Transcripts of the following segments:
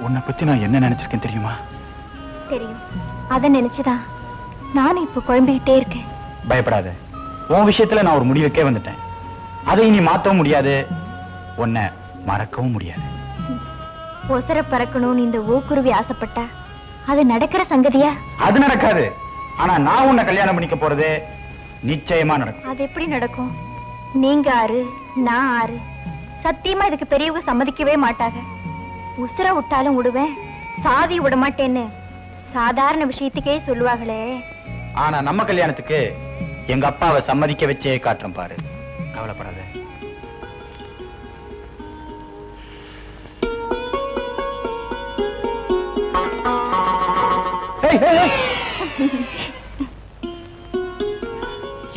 உன்னை பத்தி நான் என்ன நினைச்சிருக்கேன் தெரியுமா? தெரியும். அதை நினைச்சுதான் நானும் இப்ப குழம்பிக்கிட்டே இருக்கேன். பயப்படாத. உன் விஷயத்துல நான் ஒரு முடிவுக்கே வந்துட்டேன். அதை இனி மாத்தவும் முடியாது. உன்னை மறக்கவும் முடியாது. ஒசர பறக்கணும்னு இந்த ஊக்குருவி ஆசைப்பட்டா அது நடக்கிற சங்கதியா? அது நடக்காது. ஆனா நான் உன்னை கல்யாணம் பண்ணிக்க போறது நிச்சயமா நடக்கும். அது எப்படி நடக்கும்? நீங்க ஆறு நான் ஆறு. சத்தியமா இதுக்கு பெரியவங்க சம்மதிக்கவே மாட்டாங்க. உசுர விட்டாலும் விடுவேன். சாதி விட மாட்டேன்னு சாதாரண விஷயத்துக்கே சொல்லுவாங்களே. ஆனா நம்ம கல்யாணத்துக்கு எங்க அப்பாவை சம்மதிக்க வச்சே காட்டுறேன் பாரு. கவலைப்படாத.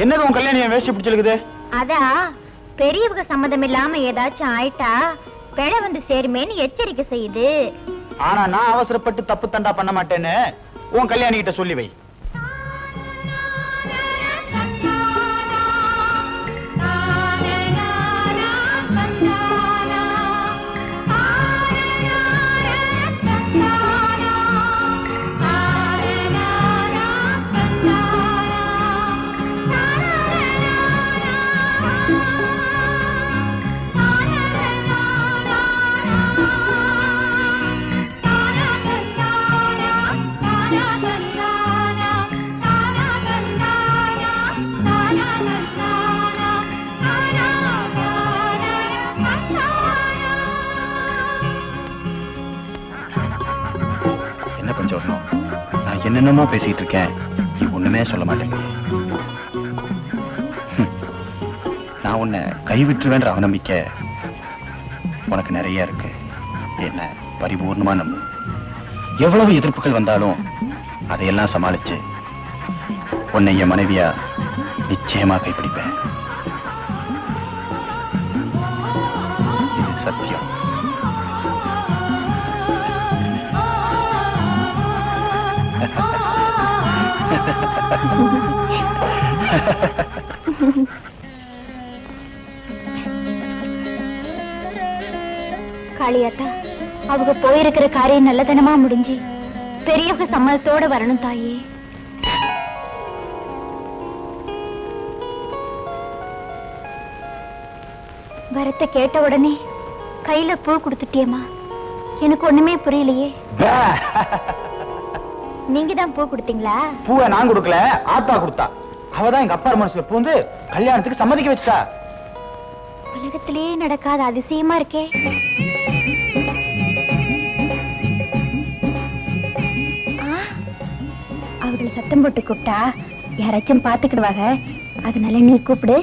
என்னது உன் கல்யாணம் வேஷ்டி பிடிச்சிருக்குது? அதா பெரியவங்க சம்மதம் இல்லாம ஏதாச்சும் ஆயிட்டா? பிழை வந்து சேருமேன்னு எச்சரிக்கை செய்யுது ஆனா நான் அவசரப்பட்டு தப்பு தண்டா பண்ண மாட்டேன்னு உன் கல்யாணி கிட்ட சொல்லி வை. என்னென்னமோ பேசிட்டு இருக்கேன். நீ ஒண்ணுமே சொல்ல மாட்டேங்க நான் உன்னை கைவிட்டுருவேன்ற அவநம்பிக்கை உனக்கு நிறைய இருக்கு. என்ன பரிபூர்ணமா நம்பு எவ்வளவு எதிர்ப்புகள் வந்தாலும் அதையெல்லாம் சமாளிச்சு உன்னை என் மனைவியா நிச்சயமா கைப்பிடிப்பேன். இது சத்தியம். காளியாத்தா அவங்க போயிருக்கிற காரியம் நல்லதனமா முடிஞ்சு பெரியவங்க சம்மதத்தோட வரணும் தாயே. வரத்தை கேட்ட உடனே கையில பூ கொடுத்துட்டியம்மா. எனக்கு ஒண்ணுமே புரியலையே. நீங்க தான் பூ கொடுத்தீங்களா? பூவை நான் கொடுக்கல ஆத்தா கொடுத்தா. அவதான் எங்க அப்பா மனசுல பூந்து கல்யாணத்துக்கு சம்மதிக்க வச்சுட்டா. உலகத்திலேயே நடக்காத அதிசயமா இருக்கே. அவர்கள் சத்தம் போட்டு கூப்பிட்டா யாராச்சும் பாத்துக்கிடுவாங்க அதனால நீ கூப்பிடு.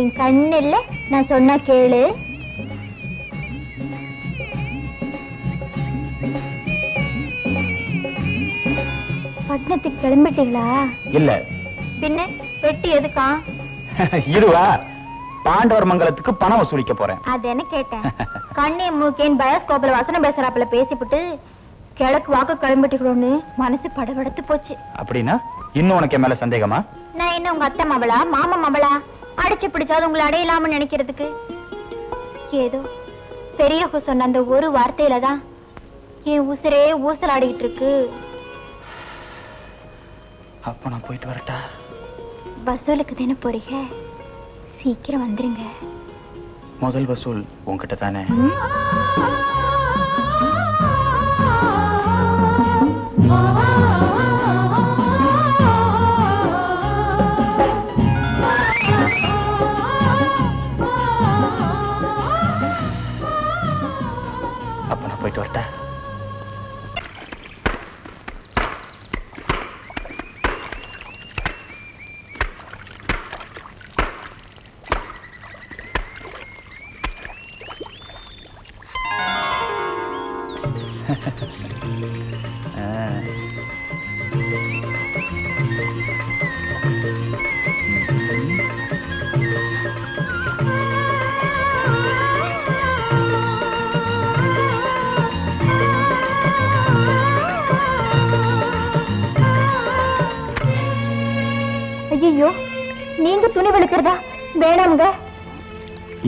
என் கண்ணு இல்ல நான் சொன்னா கேளு. பட்டணத்துக்கு கிளம்பிட்டீங்களா? இல்ல. பின்ன பெட்டி எதுக்கா? இதுவா? பாண்டவர் மங்கலத்துக்கு பணம் வசூலிக்க போறேன். அது என்ன கேட்டேன்? கண்ணே மூக்கேன் பயோஸ்கோப்ல வசனம் பேசுறாப்புல பேசிப்புட்டு கிழக்கு வாக்கு கிளம்பிட்டுக்கிறோன்னு மனசு படபடத்து போச்சு. அப்படின்னா இன்னும் உனக்கு மேல சந்தேகமா? நான் என்ன உங்க அத்தை மவளா மாமா மவளா? அடிச்சு பிடிச்சாது உங்களை அடையலாம்னு நினைக்கிறதுக்கு. ஏதோ பெரியவங்க சொன்ன அந்த ஒரு வார்த்தையில தான் என் உசுரே ஊசலாடிட்டு இருக்கு. அப்ப நான் போயிட்டு வரட்டா? வசூலுக்கு தானே போறீங்க? சீக்கிரம் வந்துருங்க. முதல் வசூல் உன்கிட்ட தானே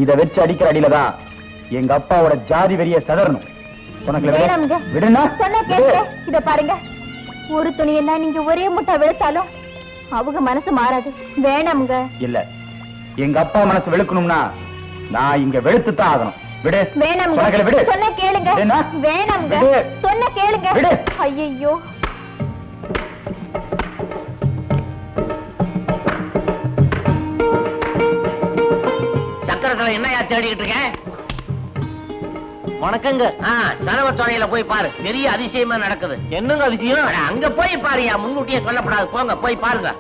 இத வச்சு அடிக்கிற அடியில தான் எங்க அப்பாவோட ஜாதி வெறிய சதறணும். உனக்கு வேணாமுங்க. விடுனா சொன்னா கேளுங்க. இத பாருங்க. ஒரு துணியெல்லாம் நீங்க ஒரே முட்டை வெளுத்தாலும் அவங்க மனசு மாறாது. வேணாமுங்க இல்ல. எங்க அப்பா மனசு வெளுக்கணும்னா நான் இங்க வெளுத்து தான் ஆகணும். விடு. வேணாமுங்க சொன்னா கேளுங்க? வேணாமுங்க. சொன்னா கேளுங்க. விடு. ஐயோ என்னையா தேடிக்கிட்டு இருக்க? வணக்கங்க. சரவத்துறையில போய் பாரு. பெரிய அதிசயமா நடக்குது. என்னங்க அதிசயம்? அங்க போய் பாருயா முன்கூட்டியே சொல்லப்படாது. போங்க போய் பாருங்க.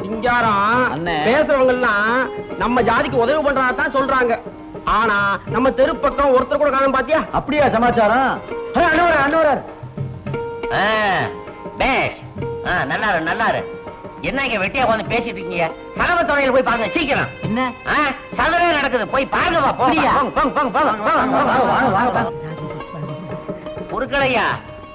சிங்காரம். பேசுறவங்க எல்லாம் நம்ம ஜாதிக்கு உதவி பண்றதா தான் சொல்றாங்க. ஆனா நம்ம தெரு பக்கம் ஒருத்தர் கூட காணும் பாத்தியா? அப்படியா சமாச்சாரம்? அண்ணவர் அண்ணவர் ஆ, பேஷ். ஆ, நல்லாரு நல்லாரு. என்ன இங்க வெட்டியா உட்காந்து பேசிட்டு இருக்கீங்க? சரவத்துறையில போய் பாருங்க சீக்கிரம். என்ன? சதுரே நடக்குது போய் பாருங்க குறுக்கடையா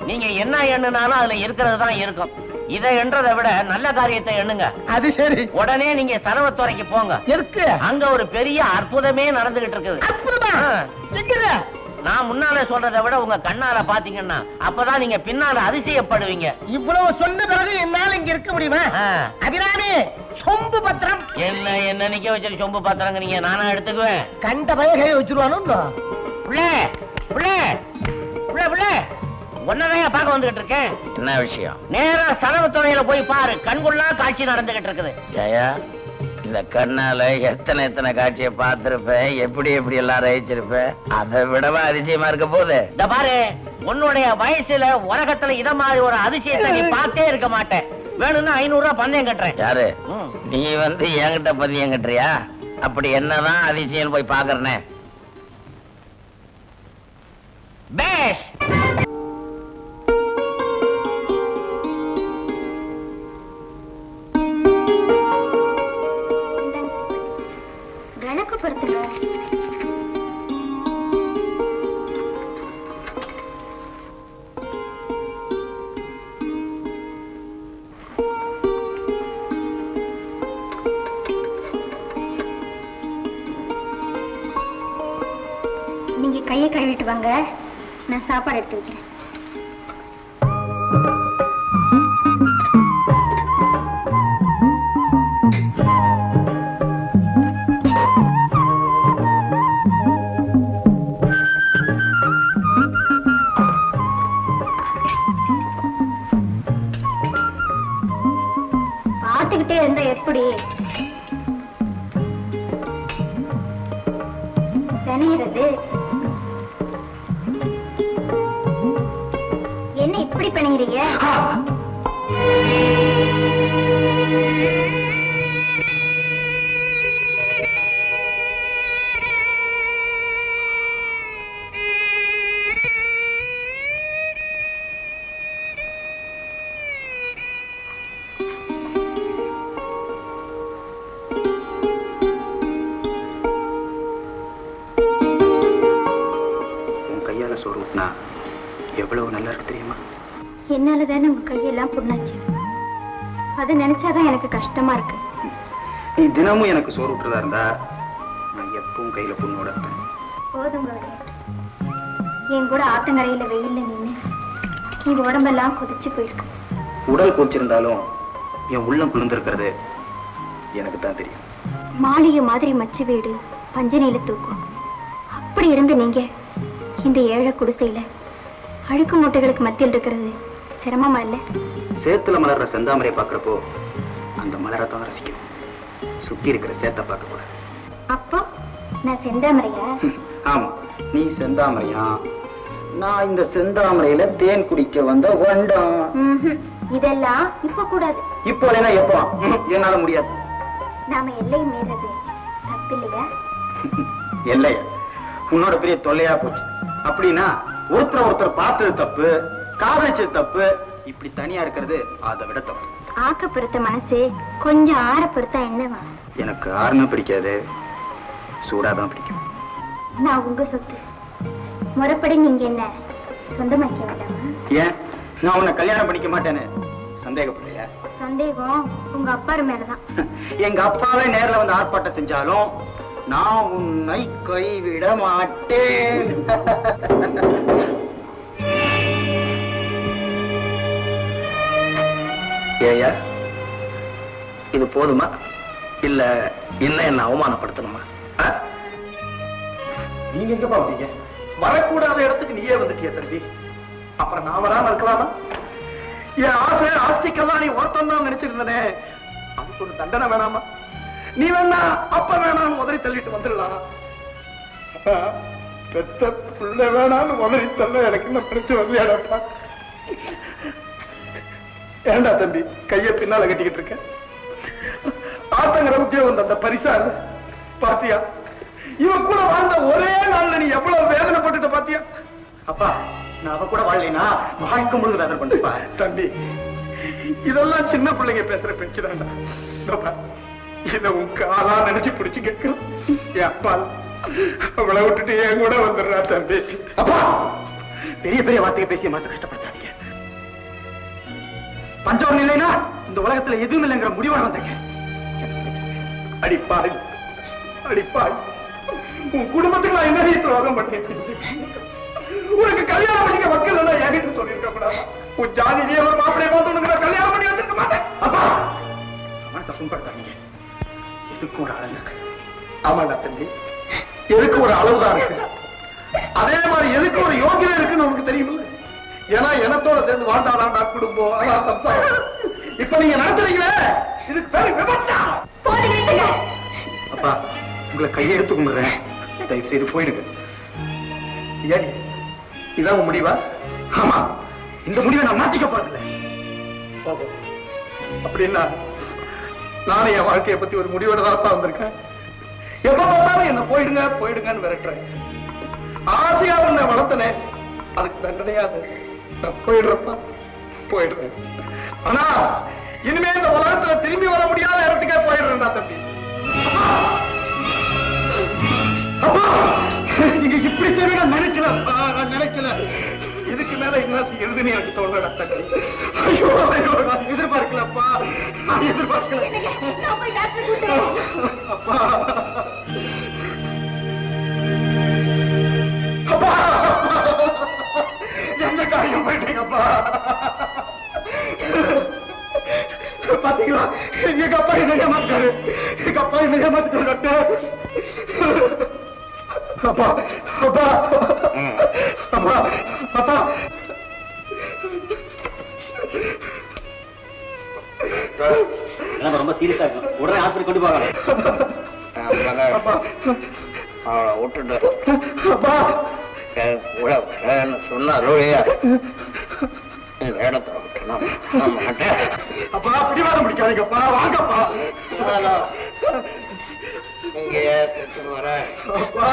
நீங்க என்ன எண்ணுனாலும் அதுல இருக்கிறது தான் இருக்கும். இதை எண்றதை விட நல்ல காரியத்தை எண்ணுங்க. அது சரி. உடனே நீங்க சரவத்துறைக்கு போங்க. இருக்கு அங்க ஒரு பெரிய அற்புதமே நடந்துகிட்டு இருக்குது? நான் முன்னால சொல்றதை விட உங்க கண்ணால பாத்தீங்கன்னா அப்பதான் நீங்க பின்னால அதிசயப்படுவீங்க. இவ்வளவு சொன்ன பிறகு என்னால இங்க இருக்க முடியுமா. அபிராமி சொம்பு பத்திரம். என்ன என்ன நிக்க வச்சு சொம்பு பாத்திரங்க நீங்க நானா எடுத்துக்குவேன். கண்ட பய கையை வச்சிருவானு புள்ளே புள்ளே புள்ளே புள்ளே. ஒன்னதான் பார்க்க வந்துகிட்டு இருக்கேன். என்ன விஷயம்? நேரா சரவத்துறையில போய் பாரு. கண்கொள்ளா காட்சி நடந்துகிட்டு இருக்குது. ஜெயா இந்த கண்ணால எத்தனை எத்தனை காட்சியை பார்த்திருப்ப? எப்படி எப்படி எல்லாம் ரசிச்சிருப்ப? அதை விடவா அதிசயமா இருக்க போகுது. இந்த பாரு உன்னுடைய வயசுல உலகத்துல இத மாதிரி ஒரு அதிசயத்தை நீ பார்த்தே இருக்க மாட்டேன் வேணும்னா ஐநூறு ரூபாய் பந்தயம் கட்டுறேன். யாரு? நீ வந்து என்கிட்ட பந்தயம் கட்டுறியா? அப்படி என்னதான் அதிசயம் போய் பாக்குறனே பேஷ்! நீங்க கையை கழுவிட்டு வாங்க. நான் சாப்பாடு எடுத்து வைக்கிறேன். என்னால தானே உங்க கையெல்லாம் புண்ணாச்சு? அதை நினைச்சாதான் எனக்கு கஷ்டமா இருக்கு. நீ தினமும் எனக்கு சோறு ஊட்டுறதா இருந்தா நான் எப்பவும் கையில புண்ணோட இருப்பேன். போதும் என் கூட ஆத்தங்கரையில வெயில்ல நின்னு உங்க உடம்பெல்லாம் கொதிச்சு போயிருக்கு. உடல் கூச்சிருந்தாலும் என் உள்ளம் குளிர்ந்திருக்கிறது எனக்கு தான் தெரியும். மாளிகை மாதிரி மச்சு வீடு பஞ்சனையில தூக்கும். அப்படி இருந்து நீங்க இந்த ஏழை குடிசையில அழுக்கு மூட்டைகளுக்கு மத்தியில் இருக்கிறது சிரமமா இல்ல? சேத்துல மலர்ற செந்தாமரை பாக்குறப்போ அந்த மலரை தான் ரசிக்கணும் சுத்தி இருக்கிற சேத்தை பார்க்க கூடாது அப்போ நான் செந்தாமரையா? ஆமா நீ செந்தாமரையா? நான் இந்த செந்தாமரையில தேன் குடிக்க வந்த வண்டம். இதெல்லாம் இப்ப கூடாது. இப்போ இல்லைன்னா எப்போ? என்னால முடியாது. நாம எல்லை மீறது தப்பில்லையா இல்லையா? உன்னோட பெரிய தொல்லையா போச்சு. அப்படின்னா ஒருத்தர் ஒருத்தர் பார்த்தது தப்பு. காதலிச்சது தப்பு. இப்படி தனியா இருக்கிறது அதை விட தப்பு. ஆக்க பொறுத்த மனசு கொஞ்சம் ஆற பொறுத்தா என்னவா? எனக்கு ஆறுனா பிடிக்காது. சூடாதான் பிடிக்கும். நான் உங்க சொத்து. முறைப்படி நீங்க என்ன சொந்தமாக்க வேண்டாமா ஏன்? நான் உன்னை கல்யாணம் பண்ணிக்க மாட்டேன்னு சந்தேகப்படலையா சந்தேகம் உங்க அப்பா மேலதான். எங்க அப்பாவே நேர்ல வந்து ஆர்ப்பாட்டம் செஞ்சாலும் நான் உன்னை கைவிட மாட்டேன். ஏயா இது போதுமா? இல்ல இன்னும் என்ன அவமானப்படுத்தணுமா? நீங்க எங்க பாப்பீங்க வரக்கூடாத இடத்துக்கு நீயே வந்துட்டிய தம்பி. அப்புறம் நான் வராம இருக்கலாமா? என் ஆசை ஆஸ்திக்கெல்லாம் நீ ஒருத்தம் தான் நினைச்சிருந்தனே. அதுக்கு ஒரு தண்டனை வேணாமா? நீ வேணா அப்ப வேணாம் உதறி தள்ளிட்டு வந்துடலாம். பெத்த புள்ள வேணாம்னு உதறி தள்ள எனக்கு இன்னும் பிரச்சனை வரலையாடப்பா? ஏண்டா தம்பி கைய பின்னால கட்டிக்கிட்டு இருக்க? ஆத்தங்கிற உத்தியோகம் அந்த பரிசா இல்ல. பாத்தியா? இவன் கூட வாழ்ந்த ஒரே நாள்ல நீ எவ்வளவு வேதனைப்பட்டுட்ட பாத்தியா? அப்பா நான் அவ கூட வாழலைனா வாழ்க்கை முழுது வேதனை பண்ணிப்பா தம்பி இதெல்லாம் சின்ன பிள்ளைங்க பேசுற பேச்சு தான்டா. இத உன் காலா நினைச்சு பிடிச்சு கேட்கலாம் என் அப்பா அவளை விட்டுட்டு என் கூட வந்துடுறா தம்பி. அப்பா பெரிய பெரிய வார்த்தையை பேசி மனசு கஷ்டப்படுத்தாதீங்க பஞ்சவரம் இல்லைனா இந்த உலகத்துல எதுவும் இல்லைங்கிற முடிவோட வந்திருக்கேன். அடிப்பாள் அடிப்பாள் உன் குடும்பத்துக்கு நான் என்ன துரோகம் பண்ணேன்? உனக்கு கல்யாணம் பண்ணிக்க மக்கள் எல்லாம் என்கிட்ட சொல்லியிருக்க கூடாது. உன் நீ ஒரு மாப்பிளைய பார்த்து உனக்கு நான் கல்யாணம் பண்ணி வச்சிருக்க மாட்டேன். அப்பா மனசை புண்படுத்தாதீங்க. எதுக்கும் ஒரு அளவு இருக்கு. ஆமாண்டா தம்பி. எதுக்கு ஒரு அளவுதான் இருக்கு. அதே மாதிரி எதுக்கு ஒரு யோகியம் இருக்குன்னு நமக்கு தெரியுமில்ல. ஏன்னா எனத்தோட சேர்ந்து வாழ்ந்தாடாண்டா குடும்பம். அதான் சம்சாரம் இப்ப நீங்க நடத்துறீங்களே? இதுக்கு பேரு விபச்சாரம் அப்பா உங்களை கையெடுத்து கும்பிடுறேன். தயவு செய்து போயிடுங்க. ஏன்? இதான் உன் முடிவா? ஆமா. இந்த முடிவை நான் மாத்திக்க போறதில்லை. அப்படின்னா நானும் என் வாழ்க்கையை பத்தி ஒரு முடிவோட தான் வந்திருக்கேன். எப்ப பார்த்தாலும் என்ன போயிடுங்க போயிடுங்கன்னு விரட்டுறேன். ஆசையா உன்னை வளர்த்தனே அதுக்கு தண்டனையா அது. நான் போயிடுறப்பா போயிடுறேன். ஆனா இனிமே இந்த உலகத்துல திரும்பி வர முடியாத இடத்துக்கே போயிடுறேன்டா தம்பி. அப்பா! நீங்க இப்படி நினைக்கல. நான் நினைக்கல. இதுக்கு மேல என்ன எனக்கு தம்பி. ஐயோ ஐயோ நான் எதிர்பார்க்கலப்பா. நான் எதிர்பார்க்கல. அப்பா! அப்பா! என்ன காரியம் பண்ணிட்டீங்கப்பா பாத்தீங்களா? எங்க அப்பா என்ன ஏமாத்தாரு எங்க அப்பா என்ன ஏமாத்தாரு டாக்டர்? அப்பா அப்பா. அப்பா அப்பா. ரொம்ப சீரியஸா இருக்கு. உடனே ஹாஸ்பிட்டல் கொண்டு அவளை விட்டுட்டு அப்பா. சொன்னாரோ இடத்த விட்டு நான் மாட்டேன். அப்பா பிடிவாதம் பிடிக்காதீங்கப்பா. வாங்கப்பா. இங்கேயே செத்து வரேன். அப்பா.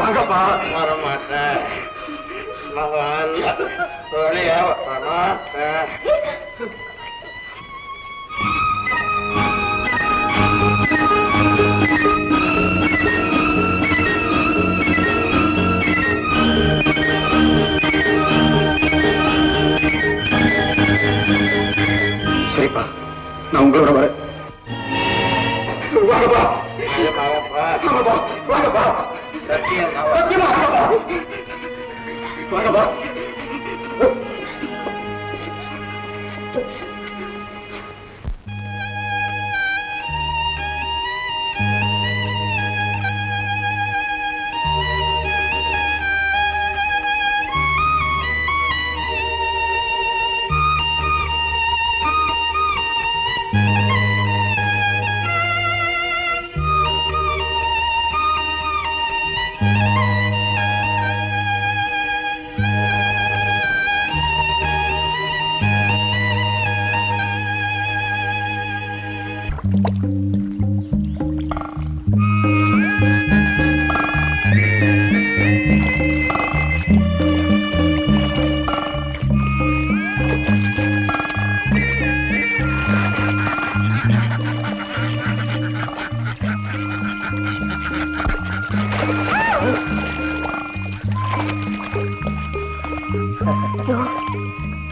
வாங்கப்பா. வர மாட்டேன் நான் வெளியே வர சரிப்பா நான் உங்களோட வரேன். வாங்கப்பா. வாங்கப்பா. வாங்கப்பா. சத்தியமாவா சத்தியமா? வாங்கப்பா. வாங்கப்பா.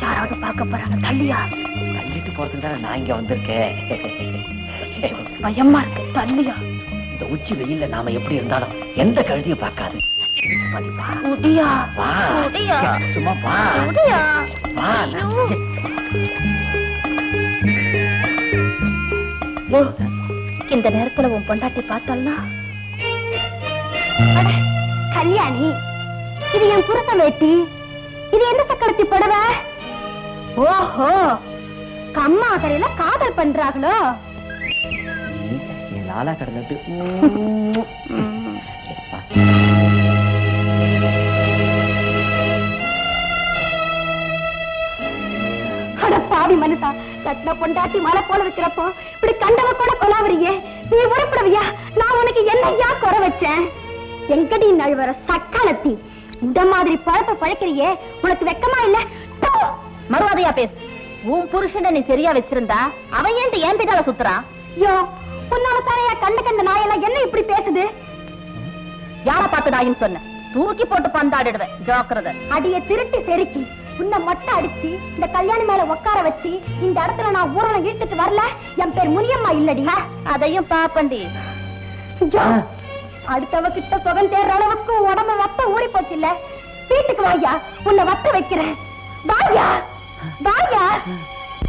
யாராவது பார்க்க போறாங்க? தள்ளியா? தள்ளிட்டு போறதுக்கு தான் நான் இங்க வந்திருக்கேன். பயமா இருக்கு. தள்ளியா? இந்த உச்சி வெயில்ல நாம எப்படி இருந்தாலும் எந்த கழுதியும் பார்க்காது. சும்மா வா. இந்த நேரத்துல உன் பொண்டாட்டி பார்த்தால்னா அட, கல்யாணி இது என் புருஷ வேட்டி. இது என்ன சக்கரத்தி புடவை? ஓஹோ கம்மா கரையில காதல் பண்றாங்களோ? என் லாலா கடந்துட்டு. பாவி மனுஷா கட்டின பொண்டாட்டி மலை போல இருக்கிறப்போ இப்படி கண்டவ கூட கொலாவறியே நீ உருப்படவியா? நான் உனக்கு என்னையா குறை வச்சேன்? எங்கடி நழுவற சக்காலத்தி? இந்த மாதிரி பழப்ப பழக்கிறியே உனக்கு வெக்கமா இல்ல? மறுவாதையா பேசு. உன் புருஷனை நீ சரியா வச்சிருந்தா அவன் ஏன் பின்னால சுத்துறான் யோ உன்னால தானையா கண்ட கண்ட நாயெல்லாம் என்ன இப்படி பேசுது? யார பார்த்து நாயின்னு சொன்ன? தூக்கி போட்டு பந்தாடிடுவேன் ஜாக்கிரதை. அடிய திருட்டி செருக்கி உன்னை மொட்டை அடிச்சு இந்த கல்யாணி மேல உட்கார வச்சு இந்த இடத்துல நான் ஊரலம் இழுத்துட்டு வரல? என் பேர் முனியம்மா இல்லடி. அதையும் பாப்பண்டி. அடுத்தவ கிட்ட சுகம் தேடுற அளவுக்கு உடம்பு வத்த ஊறி போச்சு இல்ல? வீட்டுக்கு வாயா உன்னை வத்த வைக்கிறேன். வாயா வாயா